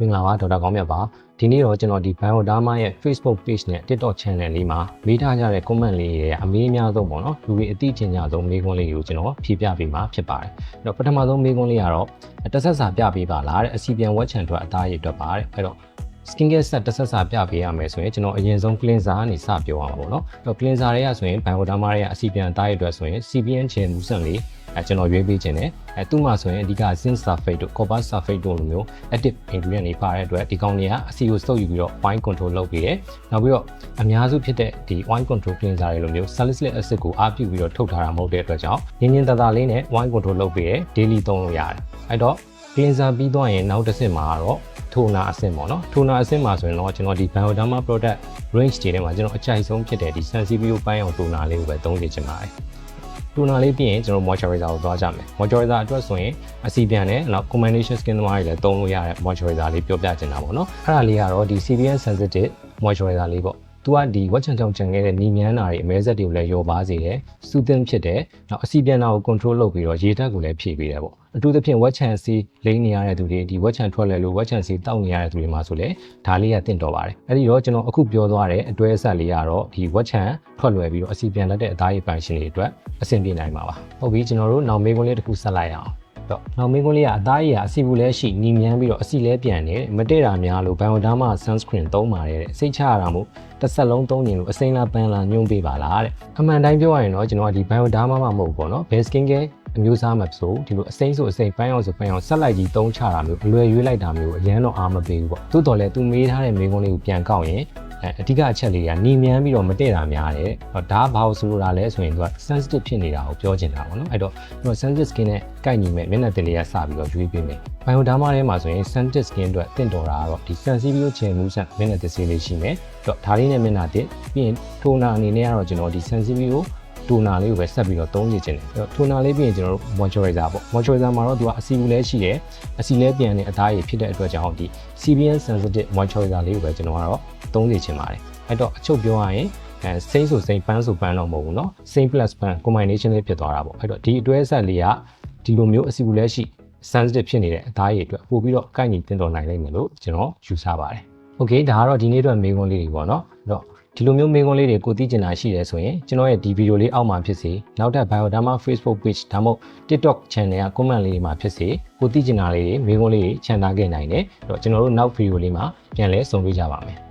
မင်္ဂလာပါဒေါက်တာကောင်းမြတ်ပါဒီနေ့တော့ကျွန်တော်ဒီ Bioderma ရဲ့ Facebook page နဲ့ TikTok channel လေးမှာမေးထားကြတဲ့ comment လေးတွေအမေးအများဆုံးပေါ့နော်လူတွေအသိချင်ကြဆုံးမေးခွန်းလေးတွေကိုကျွန်တော်ဖြေပြပေးမှာဖြစ်ပါတယ်အဲ့တော့ပထမဆုံးမေးခွန်းလေးကတော့တစ်ဆက်စာပြပေးပါလားတဲ့အစီပြန်ဝက်ချန်အတွက်အသားရည်အတွက်ပါတဲ့အဲ့တော့ skin care set တစ်ဆက်စာပြပေးရမယ်ဆိုရင်ကျွန်တော်အရင်ဆုံး cleanser ကနေစပြောအောင်ပါပေါ့နော်အဲ့တော့ cleanser တွေကဆိုရင် Bioderma ရဲ့အစီပြန်အသားရည်အတွက်ဆိုရင် CBN ချင်မူဆန်လေး အဲကျွန်တော်ရွေးပေးခြင်းတယ်အဲသူ့မှာဆိုရင်အဓိက zinc sulfate တို့ copper sulfate တို့လိုမျိုး active ingredient တွေပါတဲ့အတွက်ဒီကောင်တွေကအဆီကိုစုပ်ယူပြီးတော့ wine control လုပ်ပေးတယ်နောက်ပြီးတော့အများစုဖြစ်တဲ့ဒီ wine control cleanser တွေလိုမျိုး salicylic acid ကိုအားပြုပြီးတော့ထုတ်ထားတာမဟုတ်တဲ့အတွက်ကြောင့်ညင်ညင်တသာလေးနဲ့ wine control လုပ်ပေးတယ် daily သုံးလို့ရတယ်အဲ့တော့ cleanser ပြီးသွားရင်နောက်တစ်ဆင့်မှာတော့ထိုနာအဆင့်ပေါ့နော်ထိုနာအဆင့်မှာဆိုရင်တော့ကျွန်တော်ဒီ Bioderma product range တွေထဲမှာကျွန်တော်အကြိုက်ဆုံးဖြစ်တဲ့ဒီ Sensibio ပိုင်းအောင်ထိုနာလေးကိုပဲသုံးနေချင်ပါတယ် ထိုနာလေးပြီးရင်ကျွန်တော် moisturizer ကိုသွားကြမယ် moisturizer အတွက်ဆိုရင်အစီပြန်နဲ့နောက် combination skin သမားတွေလည်းသုံးလို့ရတဲ့ moisturizer လေးပြောပြချင်တာပေါ့နော်အဲ့ဒါလေးကတော့ဒီ CBN sensitive moisturizer လေးပေါ့ သူကဒီဝက်ချန်ချောင်ချန်ခဲ့တဲ့နီမြန်းတာတွေအမဲဆက်တွေကိုလည်းရောပါစေတယ်စူးသင်းဖြစ်တယ်နောက်အစီပြန်တာကို control လုပ်ပြီးတော့ရေဓာတ်ကိုလည်းဖြည့်ပေးတယ်ပေါ့အထူးသဖြင့်ဝက်ချန်စီလိမ့်နေရတဲ့သူတွေဒီဝက်ချန်ထွက်လဲလို့ဝက်ချန်စီတောက်နေရတဲ့သူတွေမှာဆိုလေဒါလေးကတင့်တော်ပါတယ်အဲ့ဒီတော့ကျွန်တော်အခုပြောသွားတဲ့အတွဲဆက်လေးကတော့ဒီဝက်ချန်ထွက်လွယ်ပြီးတော့အစီပြန်လက်တဲ့အသားရည်ပိုင်ရှင်တွေအတွက်အဆင်ပြေနိုင်မှာပါဟုတ်ပြီကျွန်တော်တို့နောက်မေးခွန်းလေးတစ်ခုဆက်လိုက်အောင် တော့နောက်မင်းကွန်းလေးကအသားရည်ကအစီဘူးလဲရှိညီမြန်းပြီးတော့အစီလဲပြန်နေမတည့်တာများလို့ Bioderma sunscreen သုံးပါတယ်တဲ့စိတ်ချရတာမို့တစ်ဆက်လုံးသုံးနေလို့အစိမ်းလာပန်းလာညွှန်းပေးပါလားတဲ့အမှန်တိုင်းပြောရရင်တော့ကျွန်တော်ကဒီ Bioderma မှမဟုတ်ဘူးပေါ့နော် base skin care အမျိုးအစားမှာဆိုဒီလိုအစိမ်းဆိုအစိမ်းပန်းအောင်ဆိုပန်းအောင်ဆက်လိုက်ကြီးသုံးချတာမျိုးအလွယ်ရွေးလိုက်တာမျိုးအရန်တော့အားမပေးဘူးပေါ့သို့တော်လည်းသူမေးထားတဲ့မိကုန်းလေးကိုပြန်ကောက်ရင် အဲအဓိကအချက်လေးကနီမြန်းပြီးတော့မတည့်တာများတယ်။ဒါကဘာလို့ဆိုလိုတာလဲဆိုရင်သူက sensitive ဖြစ်နေတာကိုပြောချင်တာပေါ့နော်။အဲ့တော့သူက sensitive skin နဲ့ကိုက်ညီမဲ့မျက်နှာတင်လေးကစပြီးတော့ရွေးပေးမယ်။ Bioderma ထဲမှာဆိုရင် sensitive skin အတွက်တင့်တော်တာကတော့ဒီ Sensibio ချင်မှုဆန်မျက်နှာတင်စေးလေးရှိမယ်။အဲ့တော့ဒါလေးနဲ့မျက်နှာတင်ပြီးရင် toner အနေနဲ့ကတော့ကျွန်တော်ဒီ Sensibio တိုနာလေးကိုပဲဆက်ပြီးတော့သုံးရခြင်းတယ်အဲ့တော့တိုနာလေးပြီးရင်ကျွန်တော်တို့ moisturizer ပေါ့ moisturizer မှာတော့သူကအစီဘူးလည်းရှိတယ်အစီလည်းပြန်နေအသားရည်ဖြစ်တဲ့အတွက်ကြောင့်ဒီ CBN sensitive moisturizer လေးကိုပဲကျွန်တော်ကတော့သုံးနေခြင်းပါတယ်အဲ့တော့အချုပ်ပြောရရင်အဲစိမ့်ဆိုစိမ့်ပန်းဆိုပန်းတော့မဟုတ်ဘူးเนาะစိမ့် plus ပန်း combination လေးဖြစ်သွားတာပေါ့အဲ့တော့ဒီအတွဲဆက်လေးကဒီလိုမျိုးအစီဘူးလည်းရှိ sensitive ဖြစ်နေတဲ့အသားရည်အတွက်ပို့ပြီးတော့ကိုက်ညီတင်တော်နိုင်လိမ့်မယ်လို့ကျွန်တော်ယူဆပါတယ်โอเคဒါကတော့ဒီနေ့အတွက်မေးခွန်းလေးတွေပေါ့เนาะအဲ့တော့ ဒီလိုမျိုးမေးခွန်းလေးတွေကိုသိကျင်တာရှိတယ်ဆိုရင်ကျွန်တော်ရဲ့ဒီဗီဒီယိုလေးအောက်မှာဖြစ်စေနောက်ထပ် Bioderma Facebook page ဒါမှမဟုတ် TikTok channel က comment လေးတွေမှာဖြစ်စေကိုသိကျင်တာလေးတွေမေးခွန်းလေးတွေခြံထားခဲ့နိုင်တယ်အဲ့တော့ကျွန်တော်တို့နောက်ဗီဒီယိုလေးမှာပြန်လဲဆုံတွေ့ကြပါမယ်